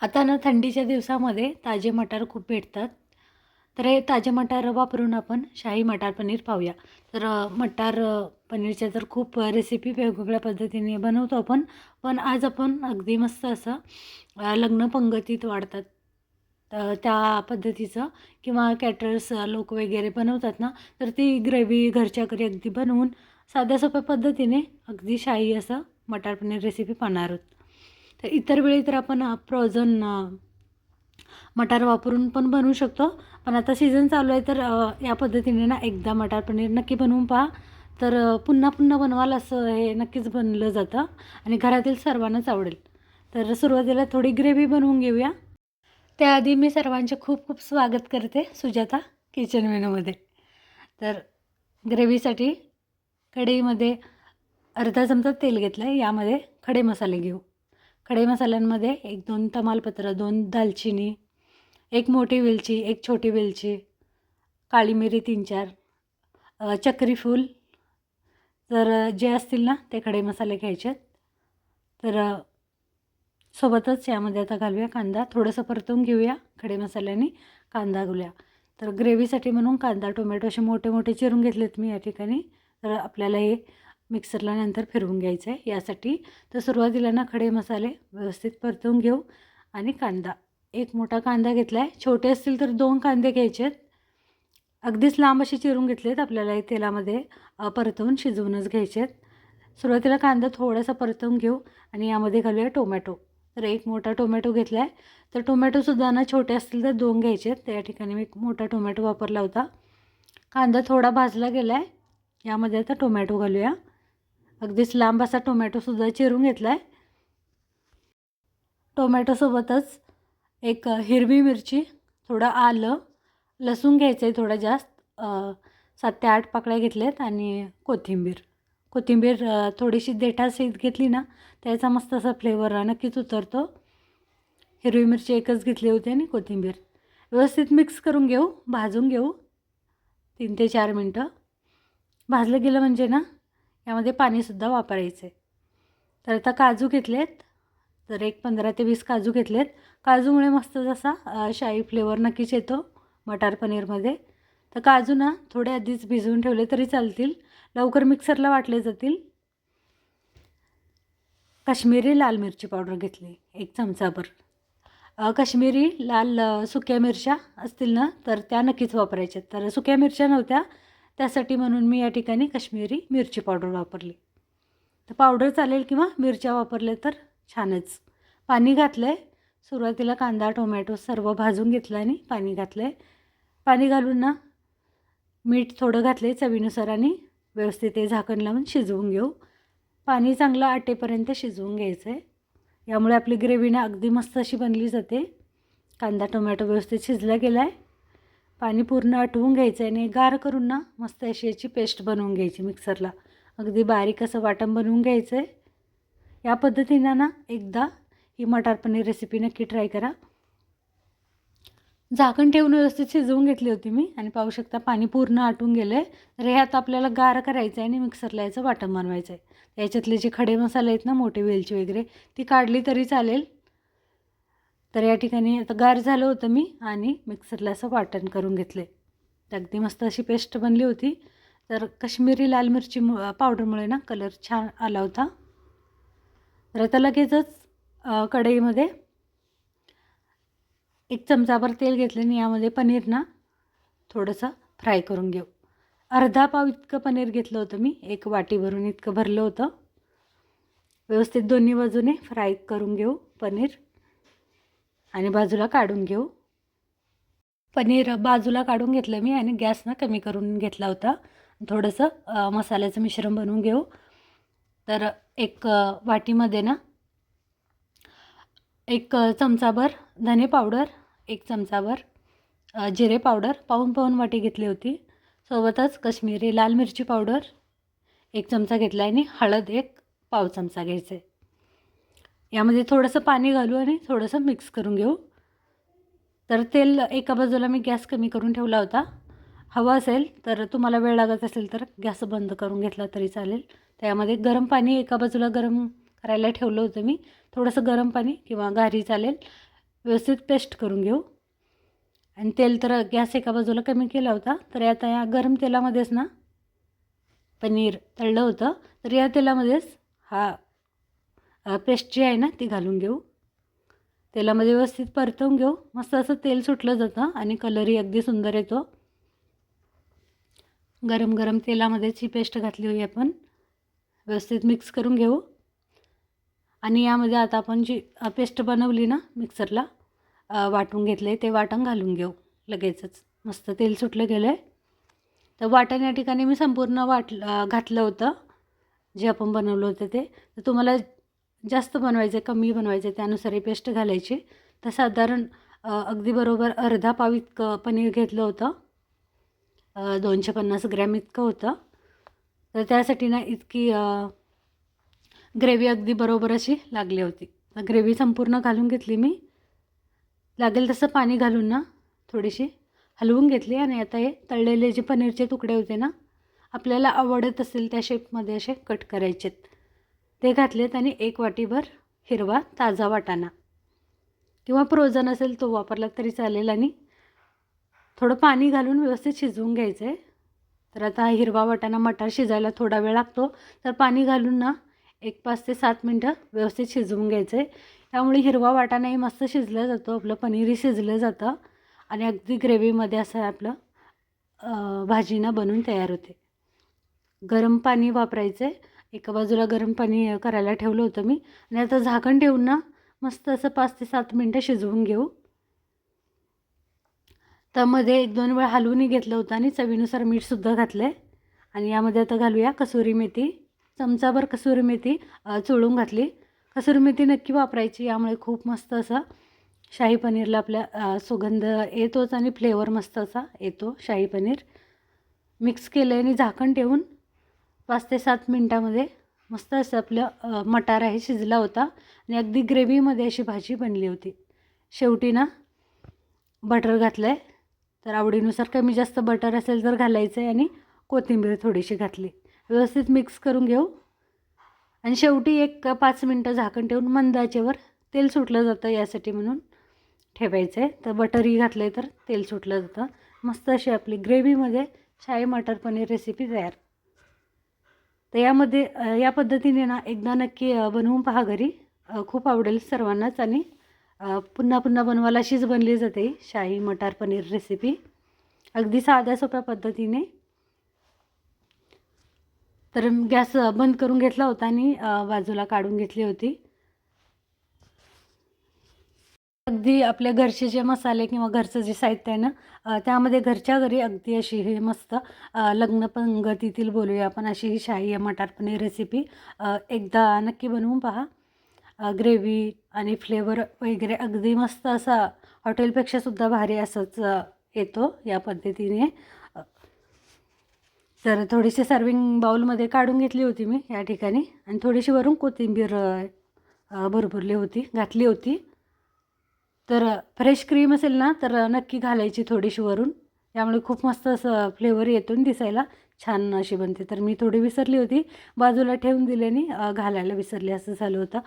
आता ना थंडीच्या दिवसामध्ये ताजे मटार खूप भेटतात. तर हे ताजे मटार वापरून आपण शाही मटार पनीर पाहूया. तर मटार पनीरच्या तर खूप रेसिपी वेगवेगळ्या पद्धतीने बनवतो आपण. पण आज आपण अगदी मस्त असं लग्न पंगतीत वाढतात. तर त्या पद्धतीचं किंवा कॅटरर्स लोक वगैरे बनवतात ना तर ती ग्रेव्ही घरच्या घरी अगदी बनवून साध्या सोप्या पद्धतीने अगदी शाही असं मटार पनीर रेसिपी पाहणार आहोत. तर इतर वेळी तर आपण फ्रोझन मटार वापरून पण बनवू शकतो. पण आता सीझन चालू आहे तर या पद्धतीने ना एकदा मटार पनीर नक्की बनवून पहा. तर पुन्हा पुन्हा बनवाल असं हे नक्कीच बनलं जातं आणि घरातील सर्वांनाच आवडेल. तर सुरुवातीला थोडी ग्रेव्ही बनवून घेऊया. त्याआधी मी सर्वांचे खूप खूप स्वागत करते सुजाता किचन मेनूमध्ये तर ग्रेव्हीसाठी कढईमध्ये अर्धा चमचा तेल घेतलं आहे यामध्ये खडे मसाले घेऊ. खडे मसाल्यांमध्ये एक दोन तमालपत्र दोन दालचिनी एक मोठी वेलची एक छोटी वेलची काळी मिरी तीन चार चक्री फूल. तर जे असतील ना ते खडे मसाले घ्यायचे आहेत. तर सोबतच यामध्ये आता घालूया कांदा. थोडंसं परतून घेऊया खडे मसाल्याने कांदा घालूया. तर ग्रेव्हीसाठी म्हणून कांदा टोमॅटो असे मोठे मोठे चिरून घेतलेत मी या ठिकाणी. तर आपल्याला हे मिक्सरला नंतर फिरवून घ्यायचं आहे यासाठी तर सुरुवातीला ना खडे मसाले व्यवस्थित परतवून घेऊ आणि कांदा. एक मोठा कांदा घेतला आहे छोटे असतील तर दोन कांदे घ्यायचे आहेत. अगदीच लांब असे चिरून घेतलेत आपल्याला हे तेलामध्ये. परतवून शिजवूनच घ्यायचे आहेत. सुरुवातीला कांदा थोडासा परतवून घेऊ आणि यामध्ये घालूया टोमॅटो. तर एक मोठा टोमॅटो घेतला आहे तर टोमॅटोसुद्धा ना छोटे असतील तर दोन घ्यायचे आहेत. त्या ठिकाणी मी एक मोठा टोमॅटो वापरला होता. कांदा थोडा भाजला गेला आहे यामध्ये आता टोमॅटो घालूया. अगदीच लांब असा टोमॅटोसुद्धा चिरून घेतला आहे टोमॅटोसोबतच एक हिरवी मिरची थोडं आलं लसूण घ्यायचं आहे थोडं जास्त सात ते आठ पाकळ्या घेतल्यात आणि कोथिंबीर. कोथिंबीर थोडीशी देठासहित घेतली ना त्याचा मस्त असा फ्लेवर नक्कीच उतरतो. हिरवी मिरची एकच घेतली होती आणि कोथिंबीर. व्यवस्थित मिक्स करून घेऊ भाजून घेऊ तीन ते चार मिनटं. भाजलं गेलं म्हणजे ना यामध्ये पाणीसुद्धा वापरायचं. आहे तर आता काजू घेतलेत. तर एक पंधरा ते वीस काजू घेतलेत. काजूमुळे मस्त जसा शाही फ्लेवर नक्कीच येतो मटार पनीरमध्ये. तर काजू ना थोडे आधीच भिजवून ठेवले तरी चालतील. लवकर मिक्सरला वाटले जातील. काश्मीरी लाल मिरची पावडर घेतली एक चमचाभर. अ, काश्मीरी लाल सुक्या मिरच्या असतील ना तर त्या नक्कीच वापरायच्या तर सुक्या मिरच्या नव्हत्या त्यासाठी म्हणून मी या ठिकाणी काश्मीरी मिरची पावडर वापरली. तर पावडर चालेल किंवा मिरच्या वापरल्या तर छानच. पाणी घातलं आहे सुरुवातीला कांदा टोमॅटो सर्व भाजून घेतलं आणि पाणी घातलं आहे पाणी घालून ना मीठ थोडं घातलं आहे चवीनुसार आणि व्यवस्थित ते झाकण लावून शिजवून घेऊ. पाणी चांगलं आटेपर्यंत शिजवून घ्यायचं आहे यामुळे आपली ग्रेव्ही ना अगदी मस्त अशी बनली जाते. कांदा टोमॅटो व्यवस्थित शिजला गेला आहे पाणी पूर्ण आटवून घ्यायचं आहे आणि गार करून ना मस्त अशी याची पेस्ट बनवून घ्यायची मिक्सरला. अगदी बारीक असं वाटण बनवून घ्यायचं आहे. या पद्धतीनं ना एकदा ही मटार पनीर रेसिपी नक्की ट्राय करा. झाकण ठेवून व्यवस्थित शिजवून घेतली होती मी आणि पाहू शकता पाणी पूर्ण आटून गेलं आहे तर ह्यात आपल्याला गार करायचं आहे आणि मिक्सरला याचं वाटण बनवायचं आहे याच्यातले जे खडे मसाले आहेत ना मोठे वेलची वगैरे ती काढली तरी चालेल. तर या ठिकाणी आता गार झालं होतं मी आणि मिक्सरला असं वाटण करून घेतले तर अगदी मस्त अशी पेस्ट बनली होती. तर कश्मीरी लाल मिरची मु- पावडरमुळे ना कलर छान आला होता. तर आता लगेचच कढईमध्ये एक चमचाभर तेल घेतलं आणि यामध्ये पनीर ना थोडंसं फ्राय करून घेऊ. अर्धा पाव इतकं पनीर घेतलं होतं मी एक वाटी भरून इतकं भरलं होतं. व्यवस्थित दोन्ही बाजूने फ्राय करून घेऊ पनीर. आणि बाजूला काढून घेऊ. पनीर बाजूला काढून घेतलं मी आणि गॅस ना कमी करून घेतला होता. थोडंसं मसाल्याचं मिश्रण बनवून घेऊ. तर एक वाटीमध्ये ना एक चमचाभर धने पावडर एक चमचाभर जिरे पावडर पाऊन पाऊन वाटी घेतली होती. सोबतच कश्मीरी लाल मिरची पावडर एक चमचा घेतला आणि हळद एक पाव चमचा घ्यायचा. आहे यामध्ये थोडंसं पाणी घालू आणि थोडंसं मिक्स करून घेऊ. तर तेल एका बाजूला मी गॅस कमी करून ठेवला होता. हवा असेल तर तुम्हाला वेळ लागत असेल तर गॅस बंद करून घेतला तरी चालेल. त्यामध्ये गरम पाणी एका बाजूला गरम करायला ठेवलं होतं मी. थोडंसं गरम पाणी किंवा घारी चालेल. व्यवस्थित पेस्ट करून घेऊ. आणि तेल तर गॅस एका बाजूला कमी केला होता. तर आता या गरम तेलामध्येच ना पनीर तळलं होतं. तर या तेलामध्येच हा पेस्ट जी आहे ना ती घालून घेऊ. तेलामध्ये व्यवस्थित परतवून घेऊ. मस्त असं तेल सुटलं जातं आणि कलरही अगदी सुंदर येतो. गरम गरम तेलामध्येच ही पेस्ट घातली होई आपण. व्यवस्थित मिक्स करून घेऊ. आणि यामध्ये आता आपण जी पेस्ट बनवली ना मिक्सरला वाटून घेतले ते वाटण घालून घेऊ लगेचच. मस्त तेल सुटलं गेलं आहे तर वाटण या ठिकाणी मी संपूर्ण वाट घातलं होतं. जे आपण बनवलं होतं ते. तर तुम्हाला जास्त बनवायचं आहे कमी बनवायचं आहे त्यानुसार ही पेस्ट घालायची. तर साधारण अगदी बरोबर अर्धा पाव इतकं पनीर घेतलं होतं. दोनशे पन्नास ग्रॅम इतकं होतं. तर त्यासाठी ना इतकी ग्रेव्ही अगदी बरोबर अशी लागली होती. ग्रेव्ही संपूर्ण घालून घेतली मी. लागेल तसं पाणी घालून ना थोडीशी हलवून घेतली आणि आता हे तळलेले जे पनीरचे तुकडे होते ना आपल्याला आवडत असेल त्या शेपमध्ये असे कट करायचेत. ते घातलेत आणि एक वाटीभर हिरवा ताजा वाटाणा. किंवा फ्रोझन असेल तो वापरला तरी चालेल आणि थोडं पाणी घालून व्यवस्थित शिजवून घ्यायचं आहे तर आता हिरवा वाटाणा मटार शिजायला थोडा वेळ लागतो. तर पाणी घालून ना एक पाच ते सात मिनटं व्यवस्थित शिजवून घ्यायचं आहे त्यामुळे हिरवा वाटाणाही मस्त शिजलं जातो आपलं पनीरही शिजलं जातं आणि अगदी ग्रेव्हीमध्ये असं आपलं भाजीना बनवून तयार होते. गरम पाणी वापरायचं आहे एका बाजूला गरम पाणी करायला ठेवलं होतं मी. आणि आता झाकण ठेवून ना मस्त असं पाच ते सात मिनटं शिजवून घेऊ. त्यामध्ये एक दोन वेळ हलवूनही घेतलं होतं आणि चवीनुसार मीठसुद्धा घातलं आहे आणि यामध्ये आता घालूया कसुरी मेथी. चमचाभर कसुरी मेथी चोळून घातली. कसुरी मेथी नक्की वापरायची यामुळे खूप मस्त असं शाही पनीरला आपल्या सुगंध येतोच आणि फ्लेवर मस्त असा येतो शाही पनीर. मिक्स केलं आणि झाकण ठेवून पाच ते सात मिनटामध्ये मस्त असं आपलं मटार आहे शिजला होता आणि अगदी ग्रेव्हीमध्ये अशी भाजी बनली होती. शेवटी ना बटर घातलं आहे तर आवडीनुसार कमी जास्त बटर असेल तर घालायचं आहे आणि कोथिंबीर थोडीशी घातली. व्यवस्थित मिक्स करून घेऊ. आणि शेवटी एक पाच मिनटं झाकण ठेवून मंदाचेवर तेल सुटलं जातं यासाठी म्हणून ठेवायचं आहे तर बटरही घातलं आहे तर तेल सुटलं जातं. मस्त अशी आपली ग्रेव्हीमध्ये शाही मटर पनीर रेसिपी तयार. तर यामध्ये या पद्धतीने ना एकदा नक्की बनवून पहा घरी. खूप आवडेल सर्वांनाच आणि पुन्हा पुन्हा बनवायला अशीच बनली जाते शाही मटार पनीर रेसिपी अगदी साध्या सोप्या पद्धतीने. तर गॅस बंद करून घेतला होता आणि बाजूला काढून घेतली होती. अगदी आपल्या घरचे जे मसाले किंवा घरचं जे साहित्य आहे ना त्यामध्ये घरच्या घरी अगदी अशी ही मस्त लग्न पंगतीतील बोलूया आपण अशी ही शाही मटार पनीर रेसिपी एकदा नक्की बनवून पहा. ग्रेव्ही आणि फ्लेवर वगैरे अगदी मस्त असा हॉटेलपेक्षासुद्धा भारी असंच येतो या पद्धतीने. तर थोडीशी सर्विंग बाऊलमध्ये काढून घेतली होती मी या ठिकाणी आणि थोडीशी वरून कोथिंबीर भरभरली होती घातली होती. तर फ्रेश क्रीम असेल ना तर नक्की घालायची थोडीशी वरून. त्यामुळे खूप मस्त असं फ्लेवर येतो दिसायला छान अशी बनते. तर मी थोडी विसरली होती. बाजूला ठेवून दिल्याने घालायला विसरली. असं झालं होतं.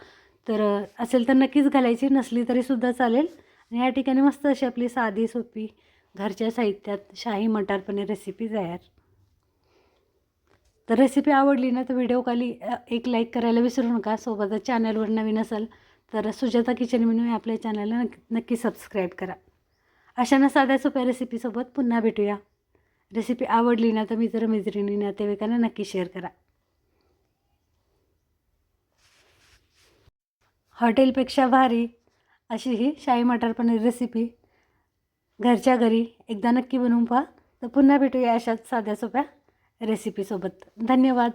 तर असेल तर नक्कीच घालायची. नसली तरीसुद्धा चालेल. आणि या ठिकाणी मस्त अशी आपली साधी सोपी घरच्या साहित्यात शाही मटार पनीर रेसिपी तयार. तर रेसिपी आवडली ना तर व्हिडिओ खाली एक लाईक करायला विसरू नका. सोबतच चॅनलवर नवीन असाल तर सुजाता किचन म्हणून आपल्या चॅनलला नक्की नक्की सबस्क्राईब करा. अशा ना साध्या सोप्या रेसिपीसोबत पुन्हा भेटूया. रेसिपी आवडली ना तर मित्र मैत्रिणी नातेवाईकांना नक्की शेअर करा. हॉटेलपेक्षा भारी अशी ही शाही मटर पनीर रेसिपी घरच्या घरी एकदा नक्की बनवून पहा. तर पुन्हा भेटूया अशाच साध्या सोप्या रेसिपीसोबत धन्यवाद.